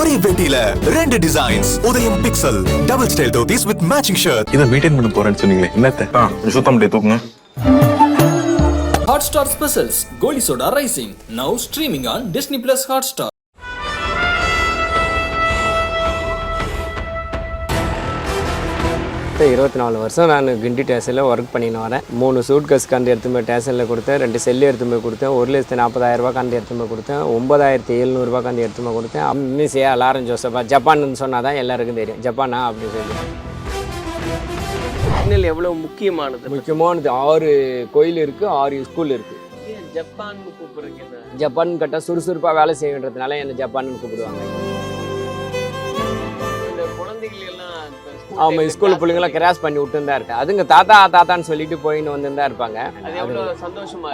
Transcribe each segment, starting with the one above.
ஒரே வேட்டியில ரெண்டு designs Udhayam pixel double style dhotis with matching shirt இதை மெயின்டைன் பண்ண போறேன்னு சொன்னீங்களே என்னத்த? ஆ சுத்தம் முடிய தூக்குங்க. Hotstar Specials Goli Soda Rising now streaming on Disney Plus Hotstar. இப்போ இருபத்தி நாலு வருஷம் நான் கிண்டி ஸ்டேஷனில் ஒர்க் பண்ணின்னு வரேன். மூணு சூட் கேஸ் கண்டு எடுத்து போய் ஸ்டேஷனில் கொடுத்தேன். ரெண்டு செல்லு எடுத்து போய் கொடுத்தேன். ஒரு லட்சத்து நாற்பதாயிரம் ரூபாய் கண்டு எடுத்து போய் கொடுத்தேன். ஒன்பதாயிரத்தி எழுநூறுபா கண்டு எடுத்து போய் கொடுத்தேன். மிஸ்ஸியா லாரன் ஜோசப்பா ஜப்பான்னு சொன்னால் தான் எல்லாருக்கும் தெரியும். ஜப்பானா அப்படின்னு சொல்லி. சிக்னல் எவ்வளவு முக்கியமானது? முக்கியமானது ஆறு கோயில் இருக்குது ஆறு ஸ்கூல் இருக்குது ஏன் ஜப்பான்னு கூப்பிடுறீங்க? ஜப்பான் கேட்டால் சுறுசுறுப்பாக வேலை செய்யன்றதுனால என்னை ஜப்பான்னு கூப்பிடுவாங்க. குழந்தைகள் time ஸ்கூல் பிள்ளைங்களாம் கிராஸ் பண்ணி விட்டுன்னு தான் இருக்கு அதுங்க தாத்தா தாத்தான்னு சொல்லிட்டு போயின்னு வந்து தான் இருப்பாங்க. அது.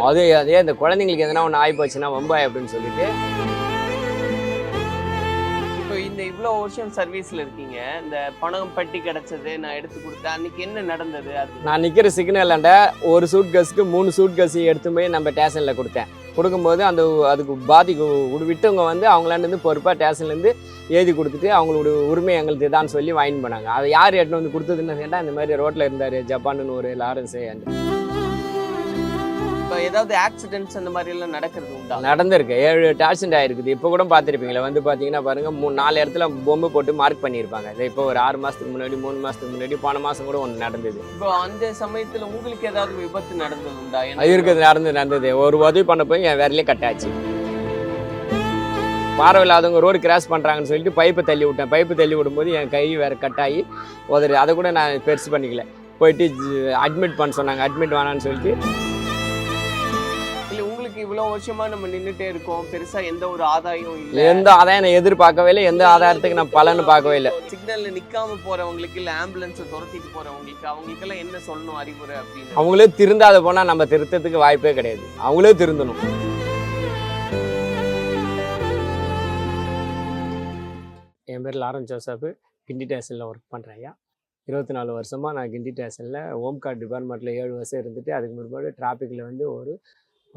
அது அதே இந்த குழந்தைங்களுக்கு எதனா ஒன்று ஆகி போச்சுன்னா வம்பாய் அப்படின்னு சொல்லிட்டு. இந்த இவ்வளவு வருஷம் சர்வீஸ்ல இருக்கீங்க. இந்த பணம் பட்டி கிடைச்சது நான் எடுத்து கொடுத்தேன். அன்னைக்கு என்ன நடந்தது? அது நான் நிற்கிற சிக்னலாண்ட ஒரு சூட் கேஸுக்கு மூணு சூட் கேஸ் எடுத்து போய் நம்ம ஸ்டேஷனில் கொடுத்தேன். கொடுக்கும்போது அந்த அதுக்கு பாதிக்கு விட்டவங்க வந்து அவங்களாண்டு பொறுப்பாக ஸ்டேஷன்லேருந்து எழுதி கொடுத்துட்டு அவங்களோட உரிமை எங்களுக்கு தான் சொல்லி வாங்கி போனாங்க. அதை யார் எட்டுன்னு வந்து கொடுத்ததுன்னு கேட்டால் இந்த மாதிரி ரோட்டில் இருந்தார் ஜப்பான்னு ஒரு லாரன்ஸ் இப்போ ஏதாவது ஆக்சிடென்ட்ஸ் அந்த மாதிரி எல்லாம் நடக்கிறது உண்டா? நடந்திருக்கு. ஏழு ஆக்சிடென்ட் ஆயிருக்குது. இப்போ கூட பார்த்துருப்பீங்களா? வந்து பார்த்தீங்கன்னா பாருங்க மூணு நாலு இடத்துல பொம்மை போட்டு மார்க் பண்ணியிருப்பாங்க. இது இப்போ ஒரு ஆறு மாதத்துக்கு முன்னாடி மூணு மாதத்துக்கு முன்னாடி போன மாதம் கூட ஒன்று நடந்தது. இப்போ அந்த சமயத்துல உங்களுக்கு ஏதாவது விபத்து நடந்தது உண்டா? இருக்குது நடந்து நடந்தது. ஒரு உதவி பண்ண போய் என் விரலே கட்டாச்சு. பார்வை இல்லாதவங்க ரோடு கிராஸ் பண்ணுறாங்கன்னு சொல்லிட்டு பைப்பை தள்ளி விட்டேன். பைப்பு தள்ளி விடும்போது என் கை வேற கட்டாகி உதறி அதை கூட நான் பெருசு பண்ணிக்கல. போயிட்டு அட்மிட் பண்ண சொன்னாங்க. அட்மிட் வேணான்னு சொல்லிட்டு உங்களுக்கு இவ்வளவு வருஷமா நம்ம நின்னுட்டே இருக்கோம். பெருசா எந்த ஒரு ஆதாயம் இல்ல. எந்த ஆதாயம் நான் எதிர்பார்க்கவே இல்லை. எந்த ஆதாயத்துக்கு நான் பலன்னு பார்க்கவே இல்லை. சிக்னல்ல நிக்காம போறவங்களுக்கு இல்ல ஆம்புலன்ஸ் துரத்திட்டு போறவங்களுக்கு அவங்களுக்கு எல்லாம் என்ன சொல்லணும் அறிவுரை அப்படின்னு? அவங்களே திருந்தாத போனால் நம்ம திருத்தத்துக்கு வாய்ப்பே கிடையாது. அவங்களே திருந்தணும். என் பேர் லாரன் ஜோசப் கிண்டி ஸ்டேஷனில் ஒர்க் பண்ணுறேன் ஐயா. இருபத்தி நாலு வருஷமாக நான் கிண்டி ஸ்டேஷனில் ஹோம்கார்ட் டிபார்ட்மெண்ட்டில் ஏழு வருஷம் இருந்துட்டு அதுக்கு முன்னாடி டிராஃபிக்கில் வந்து ஒரு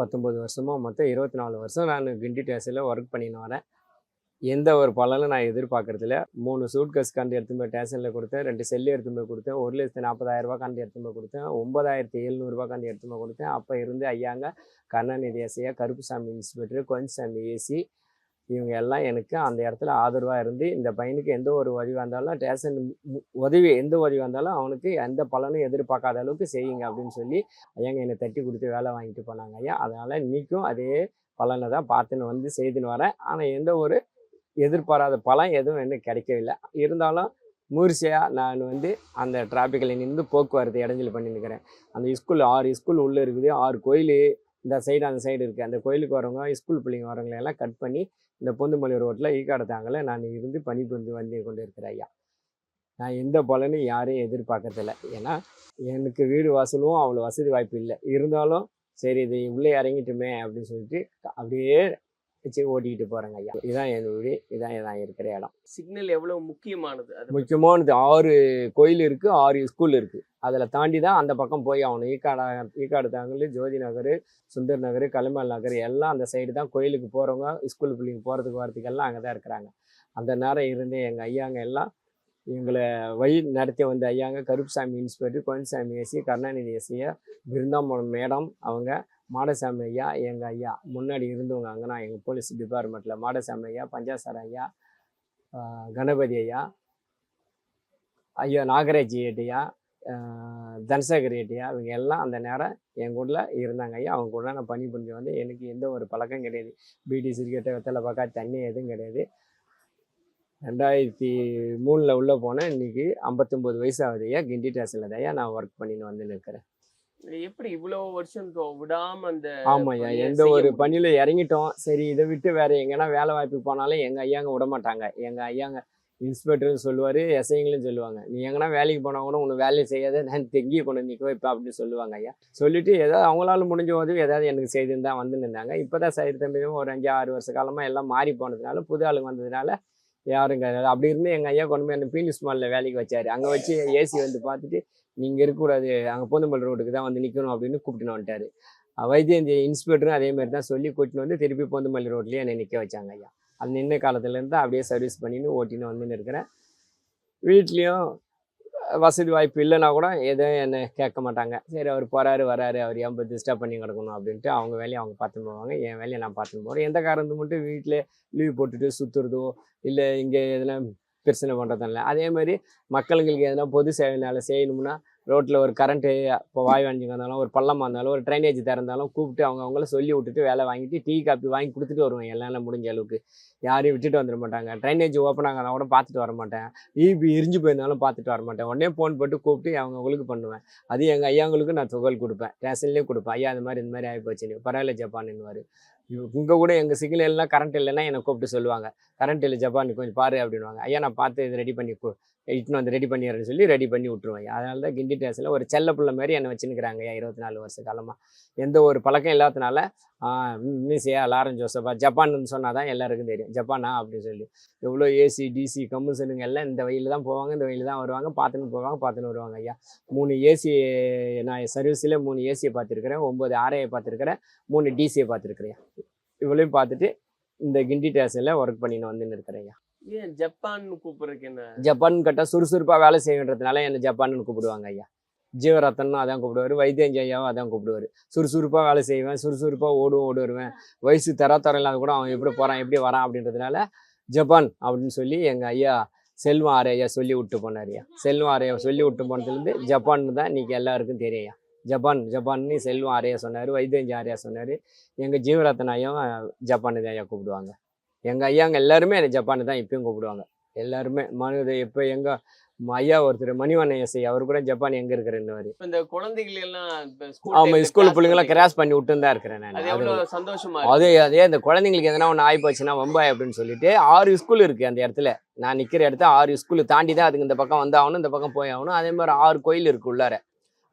பத்தொம்பது வருஷமாக மொத்தம் இருபத்தி நாலு வருஷம் நான் கிண்டி ஸ்டேஷனில் ஒர்க் பண்ணின்னு வரேன். எந்த ஒரு பலனும் நான் எதிர்பார்க்கறதில்ல. மூணு சூட் கேஸ் கண்டு எடுத்து போய் டேஷனில் கொடுத்தேன். ரெண்டு செல்லு எடுத்து போய் கொடுத்தேன். ஒரு லட்சத்து நாற்பதாயிரம் கண்டு எடுத்து போய் கொடுத்தேன். ஒன்பதாயிரத்தி எழுநூறுபா கண்டு எடுத்து போய் கொடுத்தேன். அப்போ இருந்து ஐயாங்க கருணாநிதி ஏசியா கருப்புசாமி இன்ஸ்பெக்டர் கொஞ்சசாமி ஏசி இவங்க எல்லாம் எனக்கு அந்த இடத்துல ஆதரவாக இருந்து இந்த பையனுக்கு எந்த ஒரு உதவி வந்தாலும் டேஷன் உதவி எந்த உதவி வந்தாலும் அவனுக்கு எந்த பலனும் எதிர்பார்க்காத அளவுக்கு செய்யுங்க அப்படின்னு சொல்லி ஐயாங்க என்னை தட்டி கொடுத்து வேலை வாங்கிட்டு போனாங்க ஐயா. அதனால் இன்றைக்கும் அதே பலனை தான் பார்த்துன்னு வந்து செய்துன்னு வரேன். ஆனால் எந்த ஒரு எதிர்பாராத பலன் எதுவும் எனக்கு கிடைக்கவில்லை. இருந்தாலும் மூர்ச்சியாக நான் வந்து அந்த டிராஃபிக்கில் நின்று போக்குவரத்து இடைஞ்சல் பண்ணி அந்த ஸ்கூல் ஆறு ஸ்கூல் உள்ளே இருக்குது. ஆறு கோயில் இந்த சைடு அந்த சைடு இருக்குது அந்த கோயிலுக்கு வரவங்க ஸ்கூல் பிள்ளைங்க வரவங்களை எல்லாம் கட் பண்ணி இந்த பொந்துமல்லி ரோட்டில் ஈக்காடு தாங்கல. நான் இருந்து பணி புரிந்து வந்து கொண்டு இருக்கிறேன் ஐயா. நான் எந்த பலனும் யாரையும் எதிர்பார்க்கறதில்ல. ஏன்னா எனக்கு வீடு வாசலும் அவ்வளோ வசதி வாய்ப்பு இல்லை. இருந்தாலும் சரி இது உள்ளே இறங்கிட்டுமே அப்படின்னு சொல்லிட்டு அப்படியே வச்சு ஓட்டிக்கிட்டு போகிறேங்க ஐயா. இதான் என் வீடு இதான் நான் இருக்கிற இடம். சிக்னல் எவ்வளவு முக்கியமானது? அது முக்கியமானது ஆறு கோயில் இருக்குது ஆறு ஸ்கூல் இருக்குது அதில் தாண்டி தான் அந்த பக்கம் போய் ஆகணும் ஈக்காடா ஈக்காடு தாங்கல் ஜோதி நகர் சுந்தர் நகர் கலிமல் நகர் எல்லாம் அந்த சைடு தான் கோயிலுக்கு போகிறவங்க ஸ்கூல் பிள்ளைங்க போகிறதுக்கு வரதுக்கு எல்லாம் அங்கே தான் இருக்கிறாங்க. அந்த நேரம் இருந்து எங்கள் ஐயாங்க எல்லாம் எங்களை வழி நடத்தி வந்த ஐயாங்க கருப்புசாமி இன்ஸ்பெக்டர் கோயின்சாமி எஸ்சி கருணாநிதி எஸ்சியா பிருந்தாமலம் மேடம் அவங்க மாடசாமி ஐயா எங்கள் ஐயா முன்னாடி இருந்தவங்க அங்கேனா எங்கள் போலீஸ் டிபார்ட்மெண்ட்டில் மாடசாமி ஐயா பஞ்சாசார ஐயா கணபதி ஐயா ஐயா நாகராஜ் ஐயா தனசேகர் ஐயா இவங்க எல்லாம் அந்த நேரம் என் கூட இருந்தாங்க ஐயா. அவங்க கூட நான் பணி புரிஞ்சு வந்து எனக்கு எந்த ஒரு பழக்கம் கிடையாது. பீடி சிரிக்கட்டை வெத்தலை பார்க்கா தண்ணி எதுவும் கிடையாது. ரெண்டாயிரத்தி மூணில் உள்ளே போனேன். இன்னைக்கு ஐம்பத்தொம்போது வயசு ஆகுது ஐயா. கிண்டி டேஸில் தான் நான் ஒர்க் பண்ணின்னு வந்து நிற்கிறேன். எப்படி இவ்வளவு வருஷம் தொ- விடாம அந்த ஆமாய்யா எந்த ஒரு? பணியில் இறங்கிட்டோம். சரி இதை விட்டு வேற எங்கன்னா வேலை வாய்ப்புக்கு போனாலும் எங்கள் ஐயாங்க விட மாட்டாங்க. எங்கள் ஐயாங்க இன்ஸ்பெக்டரும் சொல்லுவார் எஸ்ஐங்களும் சொல்லுவாங்க. நீ எங்கன்னா வேலைக்கு போனால் கூட உன்னை வேலையை செய்யாத நான் தெங்கி கொண்டு நிற்க வைப்பேன் அப்படின்னு சொல்லுவாங்க ஐயா. சொல்லிட்டு ஏதாவது அவங்களால முடிஞ்ச உதவி ஏதாவது எனக்கு செய்துன்னு தான் வந்து நின்றாங்க இப்போ தான் சைடு தம்பியும் ஒரு அஞ்சு ஆறு வருஷ காலமாக எல்லாம் மாறி போனதுனால புது ஆளுங்க வந்ததுனால யாருங்க? அப்படி இருந்து எங்கள் ஐயா கொண்டு போய் என்ன பீனிஸ் மாலில் வேலைக்கு வச்சாரு. அங்கே வச்சு ஏசி வந்து பார்த்துட்டு நீங்கள் இருக்கக்கூடாது. அங்கே போந்தம்பல் ரோட்டுக்கு தான் வந்து நிற்கணும் அப்படின்னு கூப்பிட்டுன்னு வந்துட்டாரு. வைத்திய இன்ஸ்பெக்டரும் அதே மாதிரி தான் சொல்லி கூட்டின்னு வந்து திருப்பி பொந்துமல்லி ரோட்லேயே என்னை நிற்க வச்சாங்க ஐயா. அது நின்ன காலத்துலேருந்து அப்படியே சர்வீஸ் பண்ணின்னு ஓட்டின்னு வந்துன்னு இருக்கிறேன். வீட்லேயும் வசதி வாய்ப்பு இல்லைன்னா கூட எதுவும் என்னை கேட்க மாட்டாங்க. சரி அவர் போகிறாரு வராரு அவர் ஏன் டிஸ்டர்ப் பண்ணி கிடக்கணும் அப்படின்ட்டு அவங்க வேலையை அவங்க பார்த்துன்னு போவாங்க என் வேலையை நான் பார்த்துன்னு போகிறேன் எந்த காரணத்து மட்டும் வீட்டில் லீவ் போட்டுட்டு சுற்றுறதோ இல்லை இங்கே எதனா பிரச்சனை பண்ணுறதும் இல்லை. அதே மாதிரி மக்களுங்களுக்கு எதனா பொது சேவைனால செய்யணும்னா ரோட்டில் ஒரு கரண்ட்டு இப்போ வாய் வாங்கிங்க இருந்தாலும் ஒரு பள்ளமாக இருந்தாலும் ஒரு ட்ரைனேஜ் திறந்தாலும் கூப்பிட்டு அவங்க அவங்கள சொல்லி விட்டுட்டு வேலை வாங்கிட்டு டீ காப்பி வாங்கி கொடுத்துட்டு வருவேன் எல்லாம் முடிஞ்ச அளவுக்கு. யாரையும் விட்டுட்டு வந்துட மாட்டாங்க. ட்ரைனேஜ் ஓப்பன் ஆகாதான் கூட பார்த்துட்டு வர மாட்டேன். ஈபி எரிஞ்சு போயிருந்தாலும் பார்த்துட்டு வர மாட்டேன். உடனே ஃபோன் போட்டு கூப்பிட்டு அவங்க அவங்களுக்கு பண்ணுவேன். அது எங்கள் ஐயாங்களுக்கு நான் தொகல் கொடுப்பேன். ரேஷன்லேயும் கொடுப்பேன். ஐயா அது மாதிரி இந்த மாதிரி ஆகி போச்சு. பரவாயில்ல ஜப்பான்னுவார் இங்கே கூட எங்கள் சிக்னல் எல்லாம் கரண்ட் இல்லைன்னா என்னை கூப்பிட்டு சொல்லுவாங்க. கரண்ட் இல்லை ஜப்பான் கொஞ்சம் பாரு அப்படின்வாங்க ஐயா நான் பார்த்து இது ரெடி பண்ணி இட்டுன்னு வந்து ரெடி பண்ணிடுறேன்னு சொல்லி ரெடி பண்ணி விட்ருவேன் அதனால தான் கிண்டி டேஸில் ஒரு செல்ல பிள்ளை மாதிரி என்னை வச்சுன்னுக்குறாங்க ஐயா இருபத்தி நாலு வருஷ காலமாக எந்த ஒரு பழக்கம் இல்லாதனால மிஸ்ஸியா லாரன் ஜோசப்பா ஜப்பான்னு சொன்னால் தான் எல்லாருக்கும் தெரியும். ஜப்பானா அப்படின்னு சொல்லி. எவ்வளோ ஏசி டிசி கம்முசனுங்க எல்லாம் இந்த வழியில் தான் போவாங்க இந்த வழியில் தான் வருவாங்க பார்த்துன்னு போவாங்க பார்த்துன்னு வருவாங்க ஐயா. மூணு ஏசி நான் சர்வீஸில் மூணு ஏசியை பார்த்துருக்குறேன் ஒம்பது ஆர்ஐயை பார்த்துருக்குறேன் மூணு டிசியை பார்த்துருக்குறேன் இவ்வளோயும் பார்த்துட்டு இந்த கிண்டி டேஸில் ஒர்க் பண்ணின்னு வந்துன்னு இருக்கிறேன் ஐயா. ஏன் ஜப்பான் கூப்பிடுறதுக்கு என்ன? ஜப்பான் கட்ட சுறுசுறுப்பாக வேலை செய்யன்றதுனால என்னை ஜப்பான்னு கூப்பிடுவாங்க ஐயா. ஜீவரத்தனும் அதான் கூப்பிடுவார் வைத்தியஞ்சி ஐயாவும் அதான் கூப்பிடுவார். சுறுசுறுப்பாக வேலை செய்வேன் சுறுசுறுப்பாக ஓடுவோம் ஓடி வருவேன் வயசு தர தரம் இல்லாத கூட அவன் எப்படி போகிறான் எப்படி வரான் அப்படின்றதுனால ஜப்பான் அப்படின்னு சொல்லி எங்கள் ஐயா செல்வம் ஆரையா சொல்லி விட்டு போனார் ஐயா. செல்வம் ஆரையா சொல்லி விட்டு போனதுலேருந்து ஜப்பான் தான் இன்றைக்கி எல்லாருக்கும் தெரியும் ஜப்பான் ஜப்பான் ஜப்பான்னு செல்வம் ஆரையா சொன்னார் வைத்தியஞ்சி ஆரையா சொன்னார். எங்கள் ஜீவரத்தன் ஐயாவும் ஜப்பானு தான் ஐயா கூப்பிடுவாங்க. எங்கள் ஐயாங்க எல்லாருமே என்னை ஜப்பானு தான் இப்பயும் கூப்பிடுவாங்க. எல்லாருமே மனு இப்போ எங்கள் ஐயா ஒருத்தர் மணிவண்ணன் எஸ்ஐ அவர் கூட ஜப்பான் எங்கே இருக்கிறேன்னு இப்ப இந்த குழந்தைகள் எல்லாம் ல ஸ்கூல் பிள்ளைங்களாம் பண்றீங்க. கிராஸ் பண்ணி விட்டு தான் இருக்கிறேன் நான். அது அது எவ்வளவு சந்தோஷமா அது இருக்கு. அதே இந்த குழந்தைங்களுக்கு எதனா ஒன்று ஆகி போச்சுன்னா வம்பாய் அப்படின்னு சொல்லிட்டு ஆறு ஸ்கூல் இருக்குது அந்த இடத்துல. நான் நிற்கிற இடத்த ஆறு ஸ்கூல் தாண்டி தான் அதுக்கு இந்த பக்கம் வந்து ஆகணும் இந்த பக்கம் போய் ஆகணும். அதே மாதிரி ஆறு கோயில் இருக்கு உள்ளார.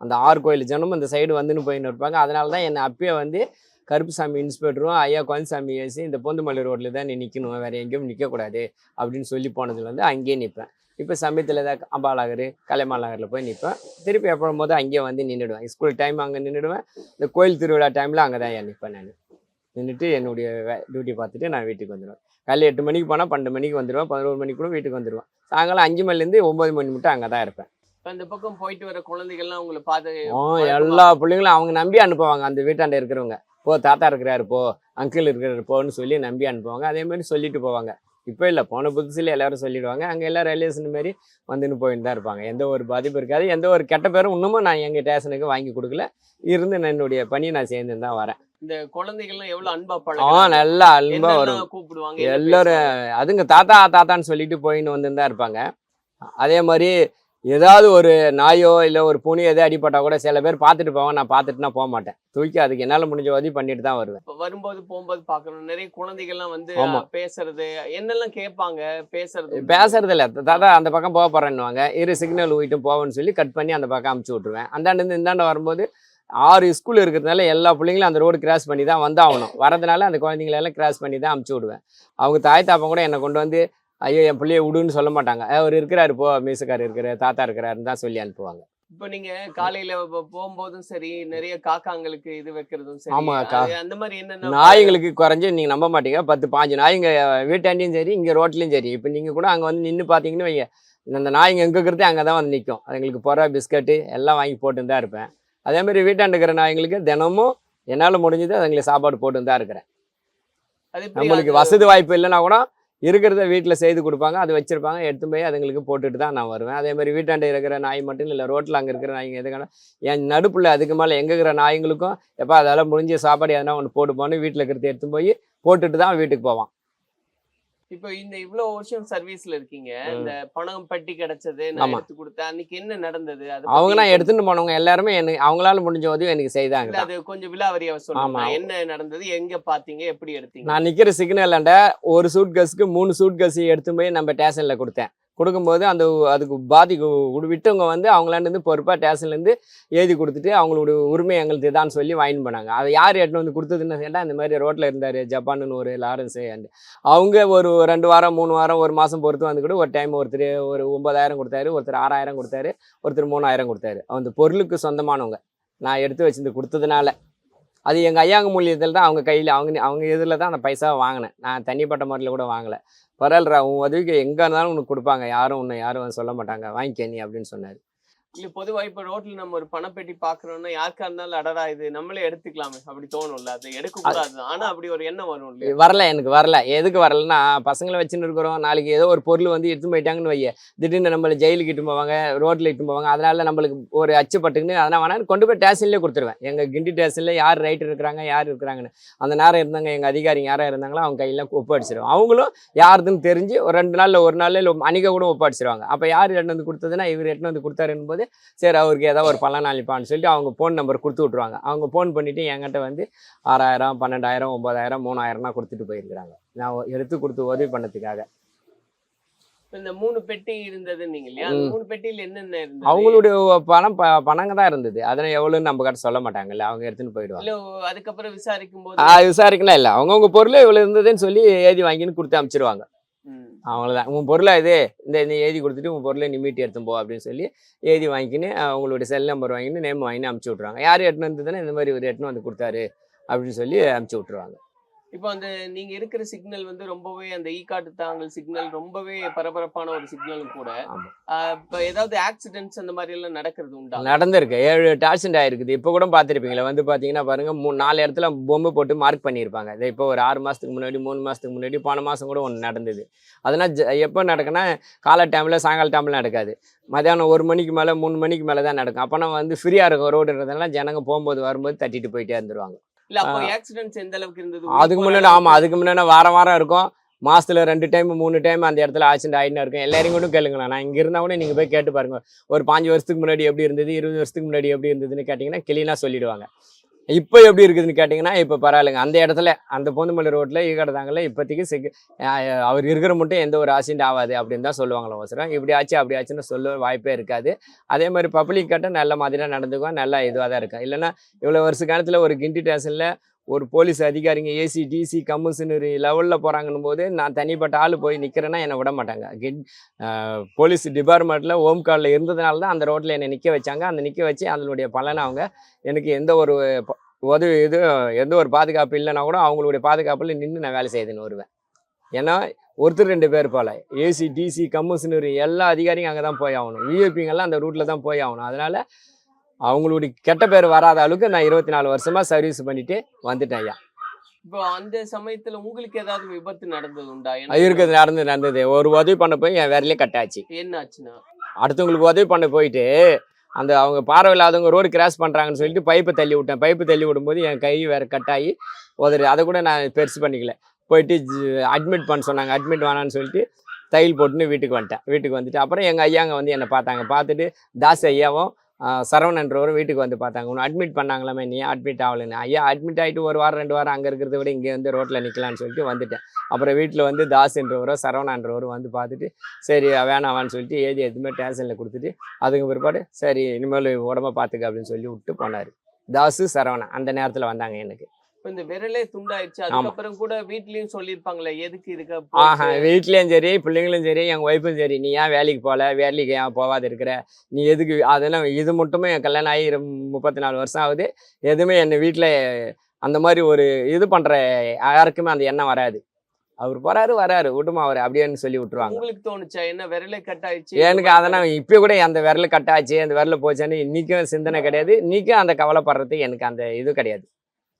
அந்த ஆறு கோயில் ஜனமும் இந்த சைடு வந்துன்னு போயின்னு இருப்பாங்க. அதனால தான் என்னை அப்பயே வந்து கருப்புசாமி இன்ஸ்பெக்டரும் ஐயா கோயன்சாமி ஏசி இந்த பொந்துமலை ரோட்டில் தான் நீ நிற்கணும் வேறு எங்கேயும் நிற்கக்கூடாது அப்படின்னு சொல்லி போனதுல வந்து அங்கேயே நிற்பேன் இப்போ சமயத்தில் தான் அம்பாநகர் கலைமால் நகரில் போய் நிற்பேன் திருப்பி எப்படும் போது அங்கேயே வந்து நின்றுடுவேன் ஸ்கூல் டைம் அங்கே நின்றுடுவேன் இந்த கோயில் திருவிழா டைமில் அங்கே தான் ஏன் நிற்பேன் நான். நின்றுட்டு என்னுடைய டியூட்டி பார்த்துட்டு நான் வீட்டுக்கு வந்துடுவேன். காலையில் எட்டு மணிக்கு போனால் பன்னெண்டு மணிக்கு வந்துடுவேன். பதினோரு மணிக்கு கூட வீட்டுக்கு வந்துடுவேன். சாயங்காலம் அஞ்சு மணிலேருந்து ஒம்பது மணி மட்டும் அங்கே தான் இருப்பேன். இப்ப இந்த பக்கம் போயிட்டு வர குழந்தைகள்லாம் உங்களை பார்த்து எல்லா பிள்ளைங்களும் அவங்க நம்பி அனுப்புவாங்க. அந்த வீட்டாண்ட இருக்கிறவங்க. போ தாத்தா இருக்கிறாரு போ அங்கிள் இருக்கிறாரு போன்னு சொல்லி நம்பி அனுப்புவாங்க. அதே மாதிரி சொல்லிட்டு போவாங்க. இப்போ இல்லை போன புதுசில் எல்லாரும் சொல்லிடுவாங்க. அங்கே எல்லாரும் ரிலேஷன் மாரி வந்துன்னு போயின்னு தான் இருப்பாங்க. எந்த ஒரு பாதிப்பும் இருக்காது. எந்த ஒரு கெட்ட பேரும் இன்னமும் நான் எங்கள் ஸ்டேஷனுக்கு வாங்கி கொடுக்கல. இருந்து நான் என்னுடைய பணியை நான் சேர்ந்து தான் வரேன். இந்த குழந்தைகள்லாம் எவ்வளவு அன்பா ஆ பழகுறாங்க? நல்லா அன்பா என்னெல்லாம் வரும். கூப்பிடுவாங்க? எல்லாரும்? அதுங்க தாத்தா தாத்தான்னு சொல்லிட்டு போயின்னு வந்து தான் இருப்பாங்க. அதே மாதிரி ஏதாவது ஒரு நாயோ இல்லை ஒரு பூனையோ எதோ அடிபட்டா கூட சில பேர் பார்த்துட்டு போவாங்க. நான் பார்த்துட்டுனா போக மாட்டேன். தூக்கி அதுக்கு என்னால் முடிஞ்ச உதவி பண்ணிட்டு தான் வருவேன். இப்ப வரும்போது போகும்போது பாக்கணும் நிறைய குழந்தைகள்லாம் வந்து. பேசுறது என்னெல்லாம் கேட்பாங்க? பேசுறது. பேசுறது இல்லை தாத்தா அந்த பக்கம் போக போகிறேன்னுவாங்க இரு சிக்னல் ஊயிட்டும் போவேன்னு சொல்லி கட் பண்ணி அந்த பக்கம் அமுச்சு விட்ருவேன் அந்தாண்டு இந்தாண்ட வரும்போது ஆறு ஸ்கூல் இருக்கிறதுனால எல்லா பிள்ளைங்களும் அந்த ரோடு கிராஸ் பண்ணி தான் வந்தாகணும். வரதுனால அந்த குழந்தைங்கள எல்லாம் கிராஸ் பண்ணி தான் அமுச்சு விடுவேன். அவங்க தாய் தாப்பன் கூட என்னை கொண்டு வந்து ஐயோ என் பிள்ளைய விடுன்னு சொல்ல மாட்டாங்க. "ஏய், அவர் இருக்கிறாரு போ மீசுக்கார் இருக்கிறாரு தாத்தா இருக்கிறாருன்னு தான் சொல்லி அனுப்புவாங்க. இப்ப நீங்க காலையில போகும்போதும் சரி நிறைய காக்காங்களுக்கு இது வைக்கிறதும் சரி ஆமா, அந்த மாதிரி என்னென்ன நாய்ங்களுக்கு குறைஞ்சு நீங்கள் நம்ப மாட்டீங்க. பத்து பாஞ்சு நாய்ங்க வீட்டாண்டியும் சரி இங்கே ரோட்லேயும் சரி. இப்போ நீங்கள் கூட அங்கே வந்து நின்று பார்த்தீங்கன்னு வைங்க. அந்த நாய்ங்க எங்கே இருக்கிறதே அங்கே தான் வந்து நிற்கும் அதுங்களுக்கு புறா பிஸ்கட்டு எல்லாம் வாங்கி போட்டு தான் இருப்பேன். அதே மாதிரி வீட்டாண்டு இருக்கிற நாய்ங்களுக்கு தினமும் என்னால் முடிஞ்சது அதுங்களுக்கு சாப்பாடு போட்டு தான் இருக்கிறேன். நம்மளுக்கு வசதி வாய்ப்பு இல்லைன்னா கூட இருக்கிறத வீட்டில் செய்து கொடுப்பாங்க. அது வச்சிருப்பாங்க. எடுத்து போய் அதுங்களுக்கு போட்டுட்டு தான் நான் வருவேன். அதே மாதிரி வீட்டாண்ட இருக்கிற நாய் மட்டும் இல்லை ரோட்டில் அங்கே இருக்கிற நாய்ங்க எதுக்கான என் நடுப்புல அதுக்கு மேலே எங்கே இருக்கிற நாய்ங்களுக்கும் எப்போ அதால் முடிஞ்ச சாப்பாடு எதனா ஒன்று போட்டு வீட்டில் இருக்கிறத எடுத்து போய் போட்டுட்டு தான் வீட்டுக்கு போவான். இப்போ இந்த இவ்வளவு வருஷம் சர்வீஸ்ல இருக்கீங்க. இந்த பணம் பட்டி கிடைச்சது நான். எடுத்து கொடுத்தேன். அன்னைக்கு என்ன நடந்தது? அதை அவங்க நான் எடுத்துட்டு போனவங்க எல்லாருமே எனக்கு அவங்களால முடிஞ்ச உதவி எனக்கு செய்தாங்க. அது கொஞ்சம் விலாவரியா சொல்லுங்க. என்ன நடந்தது? எங்க பாத்தீங்க? எப்படி எடுத்தீங்க? நான் நிற்கிற சிக்னலாண்ட ஒரு சூட் கேஸுக்கு மூணு சூட் கேஸ் எடுத்து போய் நம்ம ஸ்டேஷனில் கொடுத்தேன். கொடுக்கும்போது அந்த அதுக்கு பாதிக்கு விட்டவங்க வந்து அவங்களாண்டு பொறுப்பாக ஸ்டேஷன்லேருந்து எழுதி கொடுத்துட்டு அவங்களோட உரிமை எங்களுக்கு தான் சொல்லி வாங்கிட்டு போனாங்க. அதை யார் எடுத்துன்னு வந்து கொடுத்ததுன்னு கேட்டால் இந்த மாதிரி ரோட்டில் இருந்தார் ஜப்பான்னு ஒரு லாரன்ஸு and அவங்க ஒரு ரெண்டு வாரம் மூணு வாரம் ஒரு மாதம் பொறுத்து வந்து கூட ஒரு டைம் ஒருத்தர் ஒரு ஒன்பதாயிரம் கொடுத்தாரு ஒருத்தர் ஆறாயிரம் கொடுத்தாரு ஒருத்தர் மூணாயிரம் கொடுத்தாரு. அந்த பொருளுக்கு சொந்தமானவங்க. நான் எடுத்து வச்சிருந்து கொடுத்ததுனால. அது எங்கள் ஐயாங்க மூலியத்தில் தான் அவங்க கையில் அவங்க அவங்க இதில் தான் அந்த பைசாவை வாங்கினேன். நான் தனிப்பட்ட முறையில் கூட வாங்கலை. பரவாயில்லரா உன் உதவிக்கு எங்கே இருந்தாலும் உனக்கு கொடுப்பாங்க. யாரும் உன்னை யாரும் வந்து சொல்ல மாட்டாங்க. வாங்கிக்க நீ அப்படின்னு சொன்னார். இல்ல பொதுவா இப்ப ரோட்ல நம்ம ஒரு பணப்பெட்டி பாக்குறோம்னா யாருக்கா இருந்தாலும் அடடா இது நம்மளே எடுத்துக்கலாமே. அப்படி தோணும்ல. அது எடுக்க கூடாது ஆனா அப்படி ஒரு எண்ணம் வரும் இல்லையா? வரல எனக்கு வரல. எதுக்கு வரலன்னா பசங்களை வச்சுன்னு இருக்கிறோம். நாளைக்கு ஏதோ ஒரு பொருள் வந்து எடுத்து போயிட்டாங்கன்னு வைய திடீர்னு நம்மளை ஜெயிலுக்கு இட்டு போவாங்க ரோட்டில் இட்டு போவாங்க. அதனால நம்மளுக்கு ஒரு அச்சுப்பட்டுக்குன்னு அதனால் வேணா கொண்டு போய் ஸ்டேஷன்லேயே கொடுத்துருவேன். எங்கள் கிண்டி ஸ்டேஷனில் யார் ரைட் இருக்கிறாங்க யார் இருக்கிறாங்கன்னு. அந்த நேரம் இருந்தாங்க எங்கள் அதிகாரிங்க யாராக இருந்தாங்களோ அவங்க கையில் ஒப்படைச்சிருவோம் அவங்களும் யாருதுன்னு தெரிஞ்சு ஒரு ரெண்டு நாளில் ஒரு நாளில் அன்றைக்கி கூட ஒப்படைச்சிருவாங்க அப்போ யார் எட்டு வந்து கொடுத்ததுன்னா இவர் எட்டு வந்து கொடுத்தாருன்னு போது சரி அவருக்கு ஏதாவது ஒரு பலன் அளிப்பான்னு சொல்லிட்டு அவங்க ஃபோன் நம்பர் கொடுத்து விட்ருவாங்க அவங்க ஃபோன் பண்ணிவிட்டு என்கிட்ட வந்து ஆறாயிரம் பன்னெண்டாயிரம் ஒம்பதாயிரம் மூணாயிரம்னா கொடுத்துட்டு போயிருக்கிறாங்க. நான் எடுத்து கொடுத்து உதவி பண்ணதுக்காக. இந்த மூணு பெட்டி இருந்தது நீங்க இல்லையா. மூணு பெட்டியில என்னென்ன இருந்தது? அவங்களுடைய பணம் பணங்க தான் இருந்தது. அதனை எவ்வளோன்னு நம்ம கிட்ட சொல்ல மாட்டாங்கல்ல. அவங்க எடுத்துன்னு போயிடுவாங்க. அதுக்கப்புறம் விசாரிக்கும் போது விசாரிக்கலாம் இல்லை. அவங்கவுங்க பொருள் இவ்வளோ இருந்ததுன்னு சொல்லி எழுதி வாங்கின்னு கொடுத்து அனுப்பிச்சிருவாங்க ம். அவ்வளோதான் உன் பொருளை இது? இந்த இந்த எழுதி கொடுத்துட்டு உன் பொருளை நீ மீட்டு எடுத்து போ அப்படின்னு சொல்லி எழுதி வாங்கிக்கின்னு அவங்களுடைய செல் நம்பர் வாங்கின்னு நேம் வாங்கின்னு அமுச்சு விட்ருவாங்க யார் எட்டுன்னு வந்ததுன்னா இந்த மாதிரி ஒரு எட்டுன்னு வந்து கொடுத்தாரு அப்படின்னு சொல்லி அமுச்சு விட்ருவாங்க இப்போ அந்த நீங்க இருக்கிற சிக்னல் வந்து ரொம்பவே அந்த ஈ காட்டு தாங்கல் சிக்னல் ரொம்பவே பரபரப்பான ஒரு சிக்னலும் கூட. இப்ப ஏதாவது ஆக்சிடென்ட்ஸ் அந்த மாதிரி எல்லாம் நடக்கிறது உண்டா? நடந்திருக்கு. ஏழு டாக்ஸிடென்ட் ஆயிருக்குது. இப்போ கூட பார்த்துருப்பீங்களா? வந்து பார்த்தீங்கன்னா பாருங்க மூணு நாலு இடத்துல பொம்மை போட்டு மார்க் பண்ணியிருப்பாங்க. இது இப்போ ஒரு ஆறு மாதத்துக்கு முன்னாடி மூணு மாதத்துக்கு முன்னாடி போன மாதம் கூட ஒன்று நடந்தது. அதனால் ஜ எப்போ நடக்குன்னா காலை டைமில் சாயங்கால டைமில் நடக்காது. மதியானம் ஒரு மணிக்கு மேலே மூணு மணிக்கு மேலே தான் நடக்கும். அப்போனா வந்து ஃப்ரீயாக இருக்கும் ரோடுன்றதுனால ஜனங்க போகும்போது வரும்போது தட்டிட்டு போயிட்டே இருந்துருவாங்க. இல்ல அப்போ ஆக்சிடென்ட்ஸ் எந்த அளவுக்கு இருந்தது? அதுக்கு முன்னாடி ஆமாம் அதுக்கு முன்னாடி வாரம் வாரம் இருக்கும். மாசத்துல ரெண்டு டைம் மூணு டைம் அந்த இடத்துல ஆக்சிடென்ட் ஆகிட்டு இருக்கும். எல்லாரையும் கூட கேளுங்களேன். நான் இங்கே இருந்தால் கூட நீங்கள் போய் கேட்டு பாருங்க. ஒரு பாஞ்சு வருஷத்துக்கு முன்னாடி எப்படி இருந்தது? இருபது வருஷத்துக்கு முன்னாடி எப்படி இருந்ததுன்னு கேட்டிங்கன்னா கிளீனாக சொல்லிடுவாங்க. இப்போ எப்படி இருக்குதுன்னு கேட்டிங்கன்னா இப்போ பரவாயில்லைங்க. அந்த இடத்துல அந்த பொந்துமலை ரோட்டில் ஈகடதாங்கல்ல இப்போதைக்கு செக் அவர் இருக்கிற மட்டும் எந்த ஒரு ஆசிண்ட் ஆகாது அப்படின்னு தான் சொல்லுவாங்களோ அவசரம் இப்படி ஆச்சு அப்படி ஆச்சுன்னு சொல்ல வாய்ப்பே இருக்காது. அதே மாதிரி பப்ளிக் கட்ட நல்ல மாதிரியாக நடந்துக்குவோம் நல்லா இதுவாக தான் இருக்கும் இல்லைன்னா இவ்வளோ வருஷ காலத்தில் ஒரு கிண்டி ஸ்டேஷனில் ஒரு போலீஸ் அதிகாரிங்க ஏசி டிசி கமிஷனரி லெவலில் போகிறாங்கன்னும் போது நான் தனிப்பட்ட ஆள் போய் நிற்கிறேன்னா என்னை விட மாட்டாங்க. கெட் போலீஸ் டிபார்ட்மெண்ட்டில் ஹோம் கார்டில் இருந்ததுனால தான் அந்த ரோட்டில் என்னை நிற்க வச்சாங்க. அந்த நிற்க வச்சு அதனுடைய பலனை அவங்க எனக்கு எந்த ஒரு ப- உதவி இது எந்த ஒரு பாதுகாப்பு இல்லைன்னா கூட அவங்களுடைய பாதுகாப்பில் நின்று நான் வேலை செய்துன்னு வருவேன். ஏன்னா ஒருத்தர் ரெண்டு பேர் போல. ஏசி டிசி கமிஷனரி எல்லா அதிகாரியும் அங்கே தான் போய் ஆகணும். விஐபிங்கெல்லாம் அந்த ரூட்டில் தான் போய் ஆகணும். அதனால் அவங்களுடைய கெட்ட பேர் வராத அளவுக்கு நான் இருபத்தி நாலு வருஷமாக சர்வீஸ் பண்ணிட்டு வந்துட்டேன் ஐயா. இப்போ அந்த சமயத்துல உங்களுக்கு ஏதாவது விபத்து நடந்தது உண்டா இருக்குது நடந்து நடந்தது. ஒரு உதவி பண்ண போய் என் விரலே கட்டாச்சு. என்ன ஆச்சுன்னா அடுத்தவங்களுக்கு உதவி பண்ண போயிட்டு அந்த அவங்க பார்வை இல்லாதவங்க ரோடு கிராஸ் பண்ணுறாங்கன்னு சொல்லிட்டு பைப்பை தள்ளி விட்டேன். பைப்பு தள்ளி விடும்போது என் கை வேற கட்டாகி உதறி. அதை கூட நான் பெருசு பண்ணிக்கல. போயிட்டு அட்மிட் பண்ண சொன்னாங்க. அட்மிட் வேணான்னு சொல்லிட்டு தையல் போட்டுன்னு வீட்டுக்கு வந்துட்டேன். வீட்டுக்கு வந்துட்டு அப்புறம் எங்கள் ஐயாங்க வந்து என்னை பார்த்தாங்க. பார்த்துட்டு தாஸ் ஐயாவும் சரவணன் சரவணன்றவரும் வீட்டுக்கு வந்து பார்த்தாங்க. ஒன்று அட்மிட் பண்ணாங்களாமே நீ அட்மிட் ஆகலைன்னு? ஐயா அட்மிட் ஆகிட்டு ஒரு வாரம் ரெண்டு வாரம் அங்கே இருக்கிறத விட இங்கே வந்து ரோட்டில் நிற்கலான்னு சொல்லிட்டு வந்துட்டேன். அப்புறம் வீட்டில் வந்து தாஸ்ன்றவரும் சரவணன்றவரும் வந்து பார்த்துட்டு சரி வேணாவான்னு சொல்லிட்டு ஏதி எதுவுமே டேஷனில் கொடுத்துட்டு அதுக்கு பிற்பாடு சரி இனிமேல் உடம்ப பார்த்துக்க அப்படின்னு சொல்லி விட்டு போனார். தாஸு சரவணன் அந்த நேரத்தில் வந்தாங்க எனக்கு. இந்த விரலே துண்டாயிடுச்சு. அதுக்கப்புறம் கூட வீட்லயும் சொல்லியிருப்பாங்களே எதுக்கு இதுக்கு ஆஹா வீட்லேயும் சரி பிள்ளைங்களும் சரி எங்கள் ஒய்ஃபும் சரி நீ ஏன் வேலைக்கு போகல வேலைக்கு ஏன் போகாத இருக்கிற? நீ எதுக்கு அதெல்லாம் இது மட்டுமே என் கல்யாணம் ஆகி முப்பத்தி நாலு வருஷம் ஆகுது. எதுவுமே என்னை வீட்டில் அந்த மாதிரி ஒரு இது பண்ணுற யாருக்குமே அந்த எண்ணம் வராது. அவர் போறாரு வராரு. விட்டுமா அவர் அப்படியேன்னு சொல்லி விட்டுருவாங்க. உங்களுக்கு தோணுச்சா? என்ன விரலே கட் ஆயிடுச்சு எனக்கு அதெல்லாம் இப்போ கூட அந்த விரல் கட்டாச்சு அந்த விரல போச்சான்னு இன்னைக்கும் சிந்தனை கிடையாது. இன்னைக்கும் அந்த கவலைப்படுறது எனக்கு அந்த இது கிடையாது.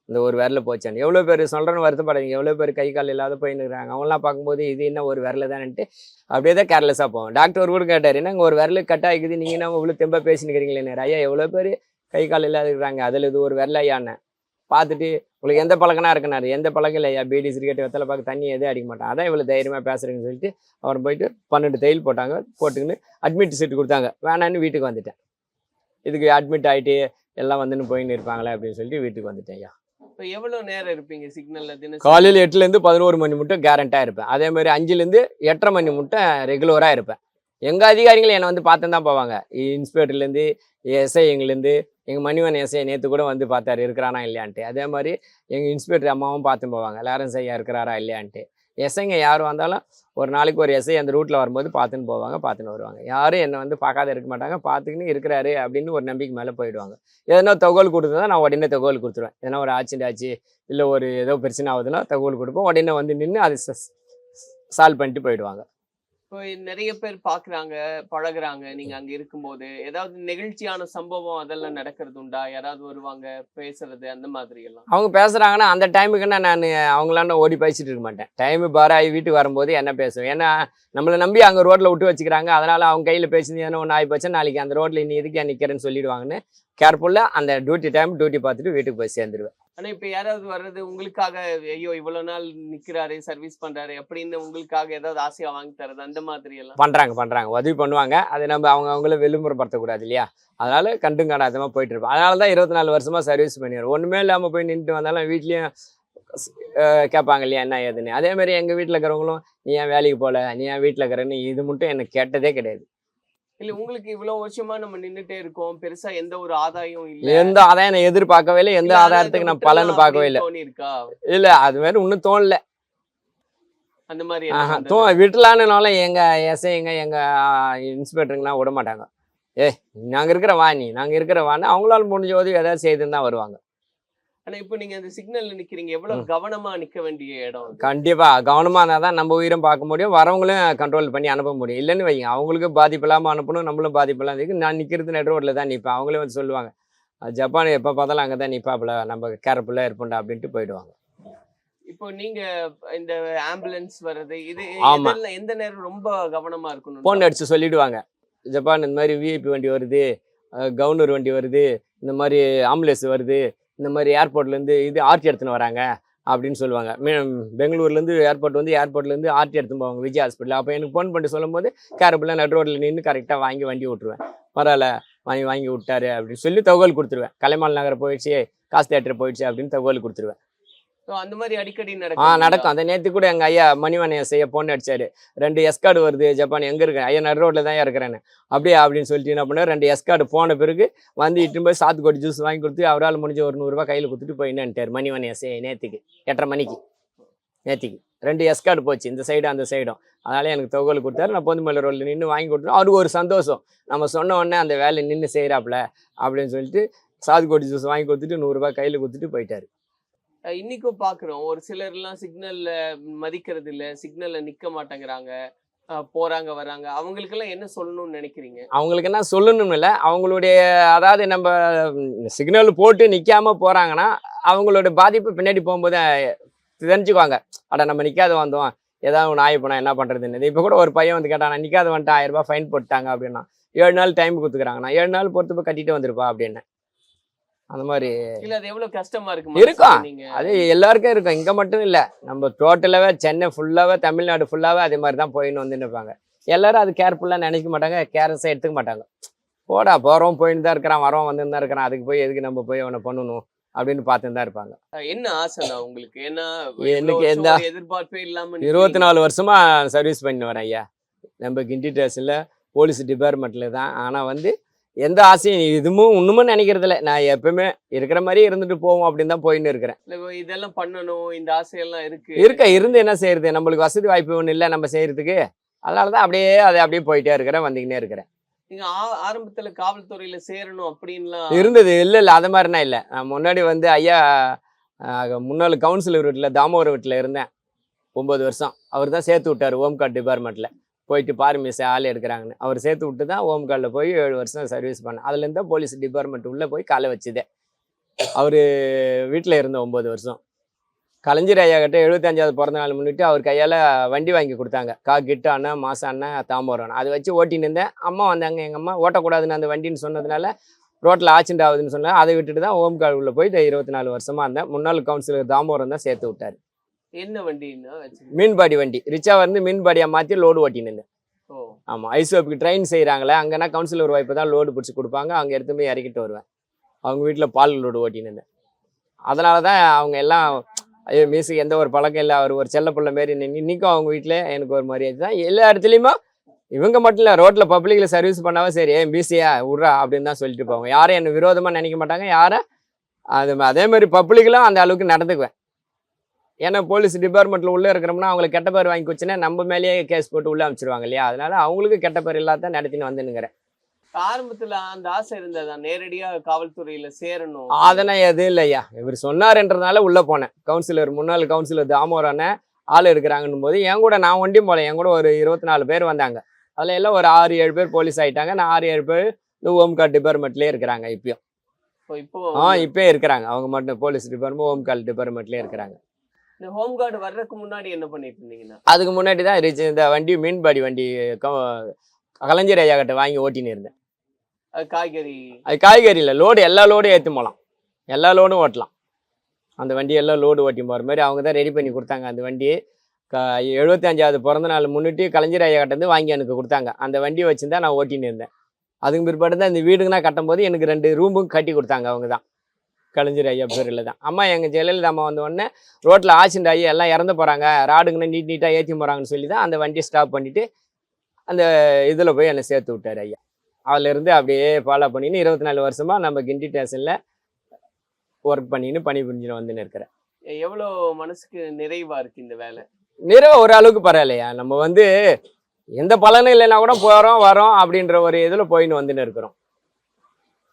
இந்த ஒரு விரல போச்சான்னு எவ்வளோ பேர் சொல்கிறேன்னு வருத்தப்படாதீங்க. எவ்வளோ பேர் கை கால் இல்லாத போயின்னு இருக்கிறாங்க. அவங்களாம் பார்க்கும்போது இது என்ன ஒரு விரல தான்ட்டு அப்படியே தான் கேர்லெஸ்ஸாக போவோம். டாக்டர் கூட கேட்டார் என்னங்க ஒரு விரலு கட் ஆகிக்குது நீங்கள் என்ன இவ்வளோ தெம்பா பேசினுக்கிறீங்களே ஐயா எவ்வளோ பேர் கை கால் இல்லாத இருக்கிறாங்க. அதில் இது ஒரு விரல ஐயான்னு பார்த்துட்டு உங்களுக்கு எந்த பழக்கனா இருக்குனாரு எந்த பழக்கம் இல்லை ஐயா பீடி சிரிக்கெட் வெத்தலை பார்க்க தண்ணி எதுவும் அடிக்க மாட்டான். அதான் இவ்வளோ தைரியமாக பேசுகிறேன்னு சொல்லிட்டு அவர் போயிட்டு பன்னெண்டு தையல் போட்டாங்க. போட்டுக்கின்னு அட்மிட் சீட் கொடுத்தாங்க. வேணான்னு வீட்டுக்கு வந்துட்டேன். இதுக்கு அட்மிட் ஆகிட்டு எல்லாம் வந்துன்னு போயின்னு இருப்பாங்களே அப்படின்னு சொல்லிட்டு வீட்டுக்கு வந்துட்டேன் ஐயா. இப்போ எவ்வளவு நேரம் இருப்பீங்க சிக்னல்ல தினசரி? காலையில் எட்டுலேருந்து பதினோரு மணி மட்டும் கேரண்டாக இருப்பேன். அதே மாதிரி அஞ்சுலேருந்து எட்டரை மணி மட்டும் ரெகுலராக இருப்பேன். எங்கள் அதிகாரிகள் என்னை வந்து பார்த்து தான் போவாங்க. இன்ஸ்பெக்டர்லேருந்து எஸ்ஐங்கலேருந்து எங்கள் மணிவன் எஸ்ஐ நேற்று கூட வந்து பார்த்தாரு இருக்கிறானா இல்லையான்ட்டு. அதே மாதிரி எங்கள் இன்ஸ்பெக்டர் அம்மாவும் பார்த்து போவாங்க. லாரன்ஸ் ஐயா இருக்கிறாரா இல்லையான்ட்டு. எஸ்ஐங்க யார் வந்தாலும் ஒரு நாளைக்கு ஒரு எஸ்ஐ அந்த ரூட்டில் வரும்போது பார்த்துன்னு போவாங்க பார்த்துன்னு வருவாங்க. யாரும் என்னை வந்து பார்க்காத இருக்க மாட்டாங்க. பார்த்துக்கின்னு இருக்கிறாரு அப்படின்னு ஒரு நம்பிக்கை மேலே போயிடுவாங்க. எதனா தகவல் கொடுத்தா நான் உடனே தகவல் கொடுத்துருவேன். எதனா ஒரு ஆக்சிடென்ட் ஆச்சு இல்லை ஒரு ஏதோ பிரச்சனை ஆகுதுன்னா தகவல் கொடுப்போம் உடனே வந்து நின்று அதை சால்வ் பண்ணிட்டு போயிடுவாங்க. இப்போ நிறைய பேர் பாக்குறாங்க பழகுறாங்க. நீங்க அங்க இருக்கும்போது ஏதாவது நெகிழ்ச்சியான சம்பவம் அதெல்லாம் நடக்கிறது உண்டா யாராவது வருவாங்க பேசுறது அந்த மாதிரி எல்லாம் அவங்க பேசுகிறாங்கன்னா அந்த டைமுக்குன்னா நான் அவங்களாண்ட ஓடி பேசிட்டு இருக்க மாட்டேன். டைமு பாராகி வீட்டுக்கு வரும்போது என்ன பேசுவேன்? ஏன்னா நம்மளை நம்பி அங்கே ரோட்டில் விட்டு வச்சுக்கிறாங்க. அதனால் அவங்க கையில் பேசி ஏன்னா ஒன்று ஆகி போச்சா நாளைக்கு அந்த ரோட்டில் இன்னி எதுக்கு நிற்கிறேன்னு சொல்லிடுவாங்கன்னு கேர்ஃபுல்லாக அந்த டியூட்டி டைம் டியூட்டி பார்த்துட்டு வீட்டுக்கு போய் சேர்ந்துருவேன். ஆனா இப்ப யாராவது வர்றது உங்களுக்காக ஐயோ இவ்வளவு நாள் நிக்கிறாரு சர்வீஸ் பண்றாரு அப்படின்னு உங்களுக்காக ஏதாவது ஆசையா வாங்கி தரது அந்த மாதிரி எல்லாம் பண்ணுறாங்க பண்ணுறாங்க உதவி பண்ணுவாங்க. அது நம்ம அவங்க அவங்கள விளம்பரப்படுத்தக்கூடாது இல்லையா? அதனால கண்டும் காணாதமா போயிட்டு இருப்போம் அதனால தான் இருபத்தி நாலு வருஷமா சர்வீஸ் பண்ணிடுறோம். ஒன்றுமே இல்லாமல் போய் நின்றுட்டு வந்தாலும் வீட்லயும் கேட்பாங்க இல்லையா என்ன ஏதுன்னு? அதே மாதிரி எங்கள் வீட்டில் இருக்கிறவங்களும் நீ ஏன் வேலைக்கு போகல நீ ஏன் வீட்டில் இருக்கிறன்னு? இது மட்டும் எனக்கு கேட்டதே கிடையாது. இல்ல உங்களுக்கு இவ்வளவு வருஷமா நம்ம நின்னுட்டே இருக்கோம். பெருசா எந்த ஒரு ஆதாயம் இல்ல. எந்த ஆதாயம் நான் எதிர்பார்க்கவே இல்லை. எந்த ஆதாயத்துக்கு நான் விட்டுறலாம் பலன் பார்க்கவே இல்லை. இல்லை அது மாதிரி இன்னும் தோணல. அந்த மாதிரி தோ வந்தது. விடலான்னுனால எங்கள் எஸ்ஐங்க எங்கள் இன்ஸ்பெக்டருங்கலாம் விட மாட்டாங்க. ஏ நாங்கள் இருக்கிற வா நீ நாங்கள் இருக்கிற வான்னு அவங்களால முடிஞ்ச உதவி ஏதாவது செய்துன்னு தான் வருவாங்க. ஆனா இப்ப நீங்க அந்த சிக்னல்ல நிக்கிறீங்க. எவ்வளவு கவனமா நிக்க வேண்டிய இடம். கண்டிப்பா. கவனமா இருந்தால் தான் நம்ம உயிரும் பார்க்க முடியும். வரவங்களும் கண்ட்ரோல் பண்ணி அனுப்ப முடியும். இல்லைன்னு வைங்க. அவங்களுக்கு பாதிப்பு இல்லாமல் அனுப்பணும். நம்மளும் பாதிப்பு இல்லாமல் இருக்கு. நான் நிற்கிறது நடு ரோட்டில் தான் நிற்பேன் அவங்களே வந்து சொல்லுவாங்க. "அஹ் ஜப்பான் எப்போ பார்த்தாலும் அங்கே தான் நிற்பாப்புல நம்ம கேர்ஃபுல்லாக இருப்போம்டா அப்படின்ட்டு போயிடுவாங்க. இப்போ நீங்க இந்த ஆம்புலன்ஸ் வர்றது இது ஆமா. எந்த நேரம் ரொம்ப கவனமா இருக்கணும் ஃபோன் அடித்து சொல்லிடுவாங்க. ஜப்பான் இந்த மாதிரி விஐபி வண்டி வருது. அஹ் கவர்னர் வண்டி வருது. இந்த மாதிரி ஆம்புலன்ஸ் வருது. இந்த மாதிரி ஏர்போர்ட்லேருந்து இது ஆர்டி எடுத்துன்னு வராங்க அப்படின்னு சொல்லுவாங்க. பெங்களூர்லேருந்து ஏர்போர்ட் வந்து ஏர்போர்ட்லேருந்து ஆர்டி எடுத்துன்னு போவாங்க விஜய் ஹாஸ்பிட்டல் அப்போ எனக்கு ஃபோன் பண்ணி சொல்லும்போது கேரபிளாக நட் ரோட்டில் நின்று கரெக்டாக வாங்கி வண்டி விட்ருவேன் பரவாயில்ல வாங்கி வாங்கி விட்டாரு அப்படின்னு சொல்லி தகவல் கொடுத்துருவேன். கலைமால் நகர் போயிடுச்சு காசு தேட்டர் போயிடுச்சு அப்படின்னு தகவல் கொடுத்துருவேன். அந்த மாதிரி அடிக்கடி ஆ நடக்கும் நடக்கும். அந்த நேற்று கூட எங்கள் ஐயா மணிவண்ண செய்ய ஃபோன் அடிச்சாரு. ரெண்டு எஸ்கார்டு வருது ஜப்பான் எங்கே இருக்கேன் ஐயா நடு ரோட்டில் தான் இருக்கிறேன்னு. அப்படியே அப்படின்னு சொல்லிட்டு என்ன பண்ணார்? ரெண்டு எஸ்கார்டு போன பிறகு வந்து இட்டு போய் சாத்துக்கோடி ஜூஸ் வாங்கி கொடுத்து அவரால் முடிஞ்ச ஒரு நூறுரூவா கையில் கொடுத்துட்டு போய் என்னன்ட்டார் மணிவண்ண எஸ்ஐ நேற்றுக்கு எட்டரை மணிக்கு. நேற்றுக்கு ரெண்டு எஸ்கார்டு போச்சு இந்த சைடும் அந்த சைடும் அதனால எனக்கு தகவல் கொடுத்தாரு. நான் பொதுமலை ரோட்டில் நின்று வாங்கி கொடுத்தோம் அவருக்கு ஒரு சந்தோஷம். நம்ம சொன்ன உடனே அந்த வேலை நின்று செய்கிறாப்புல அப்படின்னு சொல்லிட்டு சாத்துக்கோடி ஜூஸ் வாங்கி கொடுத்துட்டு நூறுரூவா கையில் கொடுத்துட்டு போயிட்டாரு. இன்னைக்கும் பாக்குறோம். ஒரு சிலர் எல்லாம் சிக்னல்ல மதிக்கிறது இல்ல சிக்னல்ல நிக்க மாட்டேங்கிறாங்க. போறாங்க வராங்க. அவங்களுக்கெல்லாம் என்ன சொல்லணும்னு நினைக்கிறீங்க? அவங்களுக்கு என்ன சொல்லணும் இல்லை. அவங்களுடைய அதாவது நம்ம சிக்னல் போட்டு நிற்காம போகிறாங்கன்னா அவங்களோட பாதிப்பு பின்னாடி போகும்போது தெரிஞ்சுக்குவாங்க. அட நம்ம நிற்காத வந்தோம். ஏதாவது ஒன்று ஆகி போனால் என்ன பண்ணுறதுன்னு இப்போ கூட ஒரு பையன் வந்து கேட்டான் நிற்காத வந்துட்டு ஆயிரம் ரூபாய் ஃபைன் போட்டாங்க அப்படின்னா. ஏழு நாள் டைம் கொடுத்துக்கிறாங்கண்ணா. ஏழு நாள் பொறுத்து போய் கட்டிட்டு வந்திருப்பா அப்படின்னு. அந்த மாதிரி இல்ல அது எவ்வளவு கஷ்டமா இருக்கு இருக்கும். அது எல்லாருக்கும் இருக்கும். இங்கே மட்டும் இல்லை. நம்ம டோட்டலாகவே சென்னை ஃபுல்லாகவே தமிழ்நாடு ஃபுல்லாகவே அதே மாதிரி தான் போயின்னு இருப்பாங்க. எல்லாரும் அது கேர்ஃபுல்லாக நினைக்க மாட்டாங்க. கேர்ஸாக எடுத்துக்க மாட்டாங்க. போடா போகிறோம் போயின்னு தான் இருக்கிறான் வரோம் தான் இருக்கிறான். அதுக்கு போய் எதுக்கு நம்ம போய் அவனை பண்ணணும் அப்படின்னு பார்த்துன்னு தான் இருப்பாங்க. என்ன ஆசைண்ணா உங்களுக்கு? ஏன்னா எனக்கு எந்த- எதிர்பார்ப்பே இல்லாம இருபத்தி நாலு வருஷமா சர்வீஸ் பண்ணி வரேன் ஐயா. நம்ம கிண்டி ஸ்டேஷனில் போலீஸ் டிபார்ட்மெண்ட்டில் தான். ஆனால் வந்து எந்த ஆசையும் இதுவும் இன்னுமும் நினைக்கிறதில்ல. நான் எப்பவுமே இருக்கிற மாதிரி இருந்துட்டு போவோம் அப்படின்னு தான் போயின்னு இருக்கிறேன். இதெல்லாம் பண்ணணும் இந்த ஆசையெல்லாம் இருக்கு. இருக்க இருந்து என்ன செய்யறது? நம்மளுக்கு வசதி வாய்ப்பு ஒன்றும் இல்லை நம்ம செய்யறதுக்கு. அதனால தான் அப்படியே அதை அப்படியே போயிட்டே இருக்கிறேன் வந்துக்கினே இருக்கிறேன். நீங்க ஆரம்பத்துல காவல்துறையில சேரணும் அப்படின்லாம். இருந்தது இல்லை இல்லை அது மாதிரினா இல்லை. நான் முன்னாடி வந்து ஐயா முன்னாள் கவுன்சிலர் வீட்டில் தாமோதரம் வீட்டில் இருந்தேன். ஒம்பது வருஷம். அவர் தான் சேர்த்து விட்டார் ஹோம்கார்ட் டிபார்ட்மெண்ட்டில் போயிட்டு பாரு மிஸ் ஆள் எடுக்கிறாங்கன்னு. அவர் சேர்த்து விட்டு தான் ஹோம்கார்டில் போய் ஏழு வருஷம் சர்வீஸ் பண்ணேன். அதுலேருந்து தான் போலீஸ் டிபார்ட்மெண்ட் உள்ளே போய் காலை வச்சுதே. அவர் வீட்டில் இருந்த ஒம்பது வருஷம். கலைஞர் ஐயா கிட்ட எழுபத்தஞ்சாவது பிறந்த நாள் முன்னிட்டு அவர் கையால் வண்டி வாங்கி கொடுத்தாங்க. கா கிட்ட அண்ணன் மாசம் அண்ணா தாம்பரம் அதை வச்சு ஓட்டின்னு இருந்தேன். அம்மா வந்தாங்க எங்கள் அம்மா. ஓட்டக்கூடாதுன்னு அந்த வண்டின்னு சொன்னதுனால ரோட்டில் ஆக்சிடென்ட் ஆகுதுன்னு சொன்னால் அதை விட்டுட்டு தான் ஹோம் கார்டு போய் இருபத்தி நாலு வருஷமாக இருந்தேன். முன்னாள் கவுன்சிலர் தாம்பரம் தான் சேர்த்து விட்டார். என்ன வண்டின்னா? மீன்பாடி வண்டி. ரிச்சா வந்து மீன்பாடியை மாற்றி லோடு ஓட்டின்னு. ஆமாம் ஐசோப்புக்கு ட்ரெயின் செய்கிறாங்களே அங்கன்னா கவுன்சிலர் வாய்ப்பு தான் லோடு பிடிச்சி கொடுப்பாங்க அங்கே எடுத்து போய் இறக்கிட்டு வருவேன். அவங்க வீட்டில் பால் லோடு ஓட்டின்னு. அதனால தான் அவங்க எல்லாம் ஐயோ மிஸ் எந்த ஒரு பழக்கம் இல்லை அவர் ஒரு செல்ல பிள்ளை மாரி நின்று இன்னைக்கும் அவங்க வீட்டில் எனக்கு ஒரு மரியாதை தான். எல்லா இடத்துலையுமே இவங்க மட்டும் இல்லை ரோட்டில் பப்ளிக்கில் சர்வீஸ் பண்ணாவே சரி ஏன் பிஸியா விட்றா அப்படின்னு தான் சொல்லிட்டு போவாங்க. யாரும் என்னை விரோதமாக நினைக்க மாட்டாங்க யாரும் அது அதே மாதிரி பப்ளிக்லாம் அந்த அளவுக்கு நடந்துக்குவேன். ஏன்னா போலீஸ் டிபார்ட்மெண்ட்டில் உள்ளே இருக்கிறோம்னா அவங்களுக்கு கெட்ட பேர் வாங்கி வச்சுன்னா நம்ம மேலேயே கேஸ் போட்டு உள்ளே அமைச்சிருவாங்க இல்லையா? அதனால அவங்களுக்கு கெட்ட பேர் இல்லாத நடத்தின்னு வந்துனுங்கிறேன் ஆரம்பத்துல அந்த ஆசை இருந்ததா? நேரடியா காவல்துறையில சேரணும். அதெல்லாம் எதுவும் இல்லையா? இவர் சொன்னாருன்றதுனால உள்ளே போனேன். கவுன்சிலர் முன்னாள் கவுன்சிலர் தாமோரான ஆள் இருக்கிறாங்கன்னும் போது என் கூட நான் ஒண்டியும் போல என் கூட ஒரு இருபத்தி நாலு பேர் வந்தாங்க. அதில் எல்லாம் ஒரு ஆறு ஏழு பேர் போலீஸ் ஆயிட்டாங்க. நான் ஆறு ஏழு பேர் இந்த ஹோம்கார்ட் டிபார்ட்மெண்ட்லேயே இருக்கிறாங்க இப்பயும். இப்போ இப்போ ஆ இப்பயே இருக்கிறாங்க. அவங்க மட்டும் போலீஸ் டிபார்ட்மெண்ட் ஹோம்கார்ட் டிபார்ட்மெண்ட்லேயே இருக்கிறாங்க. இந்த ஹோம் கார்டு வர்றதுக்கு முன்னாடி என்ன பண்ணிட்டு இருந்தீங்கன்னா அதுக்கு முன்னாடி தான் ரிச் இந்த வண்டி மீன்பாடி வண்டி கலைஞர் ஐயா கிட்ட வாங்கி ஓட்டின்னு இருந்தேன். அது காய்கறி. அது காய்கறியில் லோடு எல்லா லோடும் ஏற்றி போகலாம் எல்லா லோடும் ஓட்டலாம். அந்த வண்டி எல்லாம் லோடு ஓட்டி போகிற மாதிரி அவங்க தான் ரெடி பண்ணி கொடுத்தாங்க அந்த வண்டி க எழுபத்தஞ்சாவது பிறந்த நாள் முன்னிட்டு கலைஞர் ஐயா கிட்ட இருந்து வாங்கி எனக்கு கொடுத்தாங்க. அந்த வண்டியை வச்சுருந்தா நான் ஓட்டின்னு இருந்தேன். அதுக்கு பிற்பாடு தான் இந்த வீடுங்கனா கட்டும்போது எனக்கு ரெண்டு ரூமும் கட்டி கொடுத்தாங்க அவங்க தான். கலைஞர் ஐயா பேரில் தான். அம்மா எங்கள் ஜெயலலிதா அம்மா வந்த உடனே ரோட்டில் ஆக்சிடென்ட் ஆகி எல்லாம் இறந்து போகிறாங்க ராடுங்கன்னு நீட் நீட்டாக ஏற்றி போகிறாங்கன்னு சொல்லி தான் அந்த வண்டியை ஸ்டாப் பண்ணிவிட்டு அந்த இதில் போய் என்னை சேர்த்து விட்டார் ஐயா. அதிலிருந்து அப்படியே ஃபாலோ பண்ணின்னு இருபத்தி நாலு வருஷமாக நம்ம கிண்டி ஸ்டேஷனில் ஒர்க் பண்ணின்னு பணி புரிஞ்சுன்னு வந்துன்னு இருக்கிறேன். எவ்வளவு மனசுக்கு நிறைவா இருக்கு இந்த வேலை? நிறைய ஒரு அளவுக்கு பரவாயில்லையா? நம்ம வந்து எந்த பலனும் இல்லைன்னா கூட போகிறோம் வரோம் அப்படின்ற ஒரு இதில் போயின்னு வந்துன்னு இருக்கிறோம்.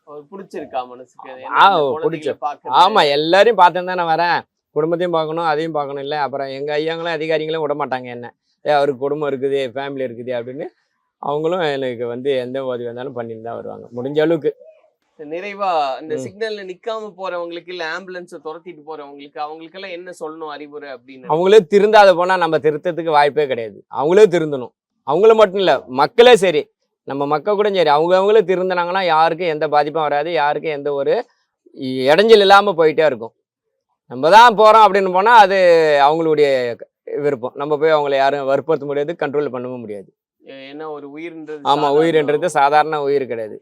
பிடிச்சிருக்கா மனசுக்கு? அது? ஆ, ஏன்னா இந்த பிடிச்சு. குழந்தைகளை பார்க்கறது. ஆமாம் எல்லாரையும் பார்த்து தானே வரேன். குடும்பத்தையும் பார்க்கணும் அதையும் பார்க்கணும் இல்லை. அப்புறம் எங்கள் ஐயாங்களும் அதிகாரிங்களும் விட மாட்டாங்க என்ன. ஏ அவருக்கு குடும்பம் இருக்குது ஃபேமிலி இருக்குது அப்படின்னு அவங்களும் எனக்கு வந்து எந்த உதவி வந்தாலும் பண்ணிட்டு தான் வருவாங்க. முடிஞ்ச அளவுக்கு. நிறைவா இந்த. சிக்னல்ல நிக்காம போறவங்களுக்கு இல்ல ஆம்புலன்ஸ் துரத்திட்டு போறவங்களுக்கு அவங்களுக்கு எல்லாம் என்ன சொல்லணும் அறிவுரை அப்படின்னு? அவங்களே திருந்தாத போனால் நம்ம திருத்தத்துக்கு வாய்ப்பே கிடையாது. அவங்களே திருந்தணும். அவங்கள மட்டும் இல்லை மக்களே சரி. நம்ம மக்கள் கூட சரி அவங்க அவங்களே திருந்தினாங்கன்னா யாருக்கும் எந்த பாதிப்பும் வராது யாருக்கும் எந்த ஒரு இடைஞ்சல் இல்லாமல் போயிட்டே இருக்கும். நம்ம தான் போகிறோம் அப்படின்னு போனால் அது அவங்களுடைய விருப்பம். நம்ம போய் அவங்கள யாரும் வற்புறுத்த முடியாது கண்ட்ரோல் பண்ணவும் முடியாது. ஏன்னா ஒரு உயிர்ன்றது ஆமாம் உயிர்ன்றது சாதாரண உயிர் கிடையாது.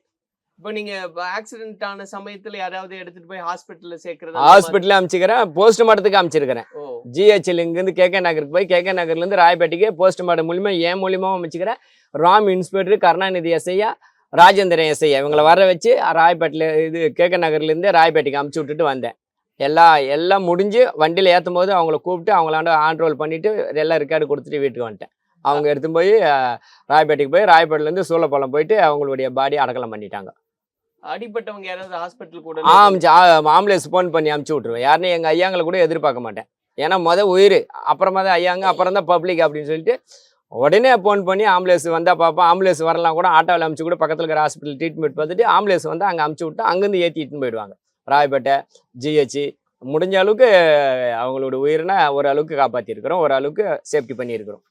இப்ப நீங்க ஆக்சிடென்ட் ஆன சமயத்துல யாராவது எடுத்துட்டு போய் ஹாஸ்பிட்டல்ல சேர்க்கறது ஹாஸ்பிட்டலில் அமைச்சிக்கிறேன் போஸ்ட்மார்ட்டத்துக்கு அமைச்சிருக்கிறேன். ஜிஹெச்எல் இங்கேருந்து கேகே நகருக்கு போய் கேகே நகர்லேருந்து ராயப்பேட்டைக்கு போஸ்ட்மார்ட்டம் மூலியமா என் மூலியமாக அமைச்சிக்கிறேன்? ராம் இன்ஸ்பெக்டர் கருணாநிதி எஸ்ஐயா ராஜேந்திரன் எஸ்ஐயா இவங்களை வர வச்சு ராயப்பேட்டில் இது கேகே நகர்லேருந்து ராயப்பேட்டைக்கு அமுச்சு விட்டுட்டு வந்தேன். எல்லாம் எல்லாம் முடிஞ்சு வண்டியில் ஏற்றும் போது அவங்கள கூப்பிட்டு அவங்களாண்ட ஆன்ரோல் பண்ணிவிட்டு எல்லாம் ரெக்கார்டு கொடுத்துட்டு வீட்டுக்கு வந்துட்டேன். அவங்க எடுத்து போய் ராயப்பேட்டைக்கு போய் ராயப்பேட்டிலேருந்து சூளப்பாலம் போயிட்டு அவங்களுடைய பாடி அடக்கலம் பண்ணிட்டாங்க. அடிப்பட்டவங்க யாராவது ஹாஸ்பிட்டல் கூட ஆமிச்சு ஆம்புலன்ஸ் ஃபோன் பண்ணி அமுச்சு விட்ருவேன் யாருன்னு எங்கள் ஐயாங்களை கூட எதிர்பார்க்க மாட்டேன். ஏன்னா முத உயிர் அப்புறமா தான் ஐயாங்க அப்புறம் தான் பப்ளிக் அப்படின்னு சொல்லிட்டு உடனே ஃபோன் பண்ணி ஆம்புலன்ஸ் வந்தால் பார்ப்போம் ஆம்புலன்ஸ் வரலாம் கூட ஆட்டோவில் அமுச்சு கூட பக்கத்தில் இருக்கிற ஹாஸ்பிட்டல் ட்ரீட்மெண்ட் பார்த்துட்டு ஆம்புலன்ஸ் வந்து அங்கே அமுச்சு விட்டு அங்கேருந்து ஏற்றிட்டுன்னு போயிடுவாங்க. ராயப்பேட்டை ஜிஹெச் முடிஞ்ச அளவுக்கு அவங்களோட உயிரினை ஒரு அளவுக்கு காப்பாற்றிருக்கிறோம் ஒரு அளவுக்கு சேஃப்டி பண்ணியிருக்கிறோம்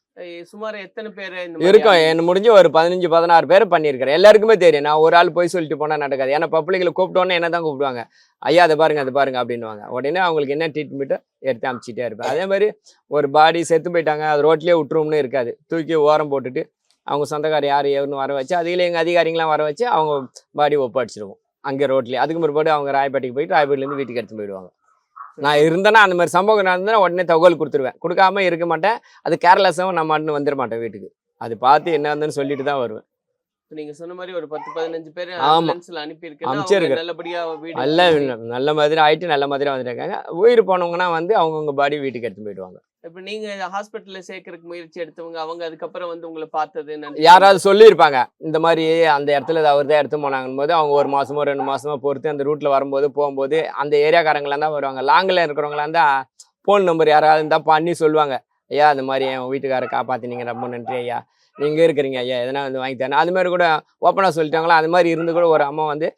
சுமார் எத்தனை பேர் இருக்கும். என்ன முடிஞ்சு ஒரு பதினஞ்சு பதினாறு பேர் பண்ணியிருக்கிறேன். எல்லாருக்குமே தெரியும். நான் ஒரு ஆள் போய் சொல்லிட்டு போனால் நடக்காது. ஏன்னா பப்ளிக்கில் கூப்பிட்டோன்னே என்ன தான் கூப்பிடுவாங்க? ஐயா அதை பாருங்க அதை பாருங்க அப்படின்னுவாங்க. உடனே அவங்களுக்கு என்ன ட்ரீட்மெண்ட்டோ எடுத்து அமுச்சிட்டே இருப்பேன் அதே மாதிரி ஒரு பாடி செத்து போயிட்டாங்க. அது ரோட்லேயே விட்டுரும்னு இருக்காது. தூக்கி ஓரம் போட்டுட்டு அவங்க சொந்தக்கார யார் எவருன்னு வர வச்சு அதில் எங்கள் அதிகாரிங்களாம் வர வச்சு அவங்க பாடி ஒப்படைச்சிடுவோம் அங்கே ரோட்லேயே. அதுக்கு பிற்பாடு அவங்க ராயப்பேட்டைக்கு போயிட்டு ராயப்பேட்டிலேருந்து வீட்டுக்கு எடுத்து போயிடுவாங்க. நான் இருந்தேன்னா அந்த மாதிரி சம்பவம் நடந்ததுன்னா உடனே தகவல் கொடுத்துருவேன். கொடுக்காம இருக்க மாட்டேன். அது கேர்லெஸ்ஸாகவும் நான் மட்டும் வந்துட மாட்டேன் வீட்டுக்கு. அது பார்த்து என்ன வந்துன்னு சொல்லிட்டு தான் வருவேன். நீங்க சொன்ன மாதிரி ஒரு பத்து பதினஞ்சு பேர் ஆமா. ஆம்புலன்ஸ்ல அனுப்பி அனுப்பிச்சிருக்கேன். நல்லபடியா நல்ல நல்ல மாதிரி ஆயிட்டு நல்ல மாதிரி வந்துருக்காங்க உயிர் போனவங்கன்னா வந்து அவங்கவுங்க பாடி வீட்டுக்கு எடுத்து போயிடுவாங்க. இப்ப நீங்க ஹாஸ்பிட்டல்ல சேர்க்கறதுக்கு முயற்சி எடுத்தவங்க அவங்க அதுக்கப்புறம் வந்து உங்களை பார்த்தது யாராவது சொல்லியிருப்பாங்க இந்த மாதிரி அந்த இடத்துல அவர் தான் எடுத்து போனாங்கன்னு போது அவங்க ஒரு மாசமோ ரெண்டு மாசமோ பொறுத்து அந்த ரூட்ல வரும்போது போகும்போது அந்த ஏரியாக்காரங்களாம் தான் வருவாங்க. லாங்கில் இருக்கிறவங்களா இருந்தா ஃபோன் நம்பர் யாராவது இருந்தால் பண்ணி சொல்லுவாங்க. ஐயா அந்த மாதிரி என் வீட்டுக்காரை காப்பாத்தினீங்க ரொம்ப நன்றி ஐயா. நீங்க இருக்கிறீங்க ஐயா எதனா வந்து வாங்கி தரேன். அது மாதிரி கூட ஓப்பனாக சொல்லிட்டாங்களா? அது மாதிரி இருந்து கூட ஒரு அம்மா வந்து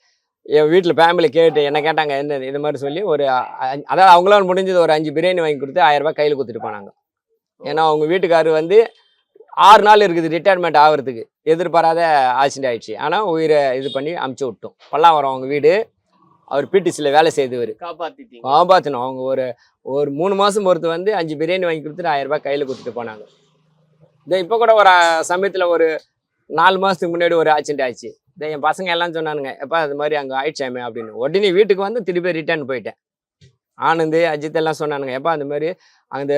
என் வீட்டில் ஃபேமிலி கேட்டு என்ன கேட்டாங்க என்ன இது மாதிரி சொல்லி ஒரு அதாவது அவங்களால முடிஞ்சது ஒரு அஞ்சு பிரியாணி வாங்கி கொடுத்து ஆயிரம் ரூபாய் கையில் கொடுத்துட்டு போனாங்க. ஏன்னா அவங்க வீட்டுக்காரர் வந்து ஆறு நாள் இருக்குது ரிட்டையர்மெண்ட் ஆகிறதுக்கு. எதிர்பாராத ஆக்சிடென்ட் ஆயிடுச்சு. ஆனால் உயிரை இது பண்ணி அமுச்சு விட்டோம். பல்லாவரம் அவங்க வீடு. அவர் பிடிசியில் வேலை செய்தவர். காப்பாத்திட்டீங்க. காப்பாற்றணும் அவங்க ஒரு ஒரு மூணு மாதம் பொறுத்து வந்து அஞ்சு பிரியாணி வாங்கி கொடுத்துட்டு ஆயிரம் ரூபாய் கையில் கொடுத்துட்டு போனாங்க. இதை இப்போ கூட ஒரு சமயத்தில் ஒரு நாலு மாதத்துக்கு முன்னாடி ஒரு ஆக்சிடென்ட் ஆச்சு இதை என் பசங்க எல்லாம் சொன்னானுங்க எப்போ அது மாதிரி அங்கே ஆயிடுச்சாமே அப்படின்னு. உடனே வீட்டுக்கு வந்து திருப்பி ரிட்டர்ன் போயிட்டேன். ஆனந்த் அஜித் எல்லாம் சொன்னானுங்க எப்பா அந்த மாதிரி அந்த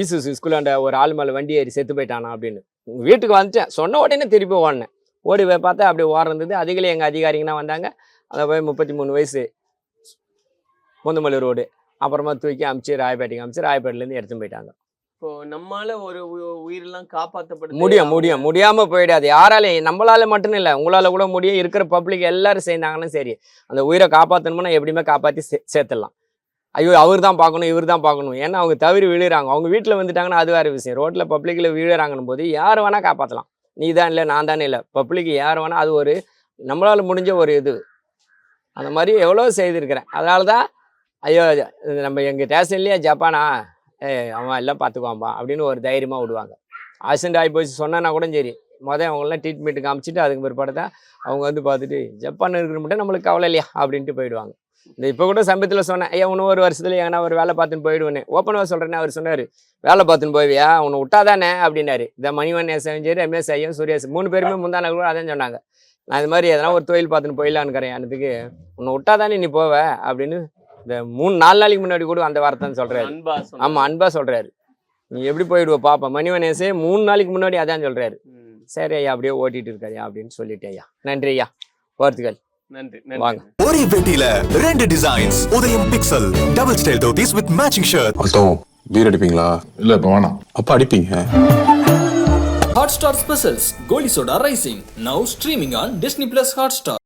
ஈசு ஸ்கூலாண்ட ஒரு ஆள் மேலே வண்டி ஏறி செத்து போயிட்டானா அப்படின்னு. வீட்டுக்கு வந்துட்டேன். சொன்ன உடனே திருப்பி ஓடினேன். ஓடி போய் பார்த்தா அப்படியே ஓடுறது அதுகளே எங்கள் அதிகாரிங்கன்னா வந்தாங்க. அதை போய் முப்பத்தி மூணு வயசு முந்தமல்லி ரோடு. அப்புறமா தூக்கி அமுச்சு ராயப்பேட்டைக்கு அமுச்சு ராயப்பேட்டிலேருந்து எடுத்துன்னு போயிட்டாங்க. இப்போ நம்மால ஒரு உயிரெல்லாம் காப்பாத்தப்படுது முடியும் முடியும். முடியாமல் போயிடாது. யாராலையும் நம்மளால மட்டும் இல்லை உங்களால் கூட முடியும். இருக்கிற பப்ளிக் எல்லாரும் சேர்ந்தாங்கன்னா சரி. அந்த உயிரை காப்பாற்றணும்னா எப்படியுமே காப்பாற்றி சே சேர்த்துடலாம். ஐயோ அவர் தான் பார்க்கணும் இவர் தான் பார்க்கணும். ஏன்னா அவங்க தவறி விழுறாங்க. அவங்க வீட்டில் வந்துட்டாங்கன்னா அது வேறு விஷயம். ரோட்டில் பப்ளிக்கில் விழுறாங்கன்னும் போது யார் வேணால் காப்பாற்றலாம் நீ தான் இல்லை நான் தானே இல்லை. பப்ளிக் யார் வேணால் அது ஒரு நம்மளால் முடிஞ்ச ஒரு இது. அந்த மாதிரி எவ்வளோ செய்திருக்கிறேன். அதனால தான் ஐயோ நம்ம எங்கள் ஸ்டேஷன்லேயே ஜப்பானா அவன் எல்லாம் பார்த்துக்குவான்பா அப்படின்னு ஒரு தைரியமாக விடுவாங்க. ஆக்சிடென்ட் ஆகி போச்சு சொன்னான்னா கூட சரி. மொதல் அவங்களாம் ட்ரீட்மெண்ட் காமிச்சிட்டு அதுக்கு பிற்பாடு தான் அவங்க வந்து பார்த்துட்டு ஜப்பான் இருக்கிற மட்டும் நம்மளுக்கு கவலை இல்லையா? அப்படின்ட்டு போயிடுவாங்க. இந்த இப்போ கூட சமயத்தில் சொன்னேன் ஐயா இன்னும் ஒரு வருஷத்துல எங்கன்னா ஒரு வேலை பார்த்துன்னு போயிடுவேனே ஓப்பனாக சொல்கிறேன்னு அவர் சொன்னார். வேலை பார்த்துன்னு போவியா? உன்னை விட்டாதானே? அப்படின்னாரு. இந்த மணிவன் எஸ்எம் சரி ரமேஷ் ஐயன் சுரேஷ் மூணு பேருமே முந்தான கூட அதான் சொன்னாங்க. நான் இது மாதிரி எதனா ஒரு தொழில் பார்த்துன்னு போயிடலான்னு கரையானதுக்கு உன்னை விட்டாதானே நீ போவ? அப்படின்னு இந்த மூணு நாலு நாளைக்கு முன்னாடி கூட அந்த வார்த்தைன்னு சொன்னாங்க. ஆமா அன்பா சொல்றாரு. நீ எப்படி போயிடுவ பாப்பா? மணிவனேசே மூணு நாளைக்கு முன்னாடி அதான் சொல்றாரு. சரி ஐயா அப்படியே ஓட்டிட்டு இருக்காயா அப்படின்னு சொல்லிட்டேன் ஐயா. நன்றி ஐயா. வாழ்த்துக்கள். நன்றி வாங்க. நன்றி ஒரே பெட்டியில ரெண்டு designs Udhayam pixel double style dhotis with matching shirt அர்த்தம் பீர் அடிப்பீங்களா? இல்ல இப்ப வேணாம். அப்ப அடிப்பீங்க? Hotstar Specials Goli Soda Rising now streaming on Disney Plus Hotstar.